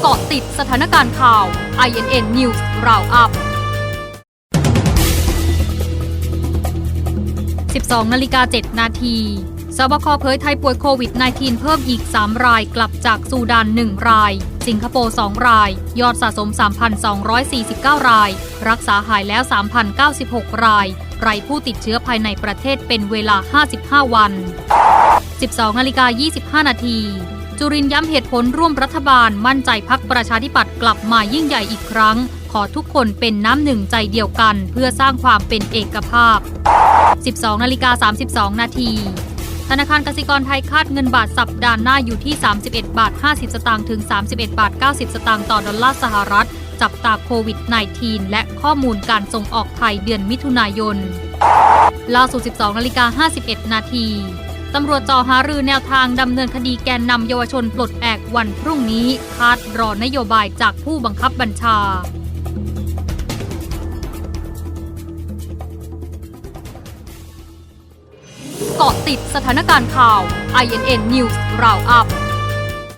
เกาะติดสถานการณ์ข่าว INN News Roundup 12นาฬิกา7นาทีสบคเผยไทยป่วยโควิด -19 เพิ่มอีก 3 รายกลับจากซูดาน 1 ราย สิงคโปร์ 2 ราย ยอดสะสม 3,249 ราย รักษาหายแล้ว 3,096 รายไรผู้ติดเชื้อภายในประเทศเป็นเวลา 55 วัน 12นาฬิกา25 นาที จุรินย้ำเหตุผลร่วมรัฐบาลมั่นใจพักประชาธิปัตย์กลับมายิ่งใหญ่อีกครั้ง ขอทุกคนเป็นน้ำหนึ่งใจเดียวกัน เพื่อสร้างความเป็นเอกภาพ 12นาฬิกา32 นาทีธนาคารกสิกรไทยคาดเงินบาทสัปดาห์หน้าอยู่ที่ 31 บาท 50 สตางค์ถึง 31 บาท 90 สตางค์ต่อดอลลาร์สหรัฐ จับตาโควิด -19 และข้อมูลการส่งออกไทยเดือนมิถุนายนล่าสุด 12 นาฬิกา 51 นาที ตำรวจจอหารือแนวทางดำเนินคดีแกนนำเยาวชนปลดแอกวันพรุ่งนี้คาดรอนโยบายจากผู้บังคับบัญชาเกาะติดสถานการณ์ข่าว INN News Roundup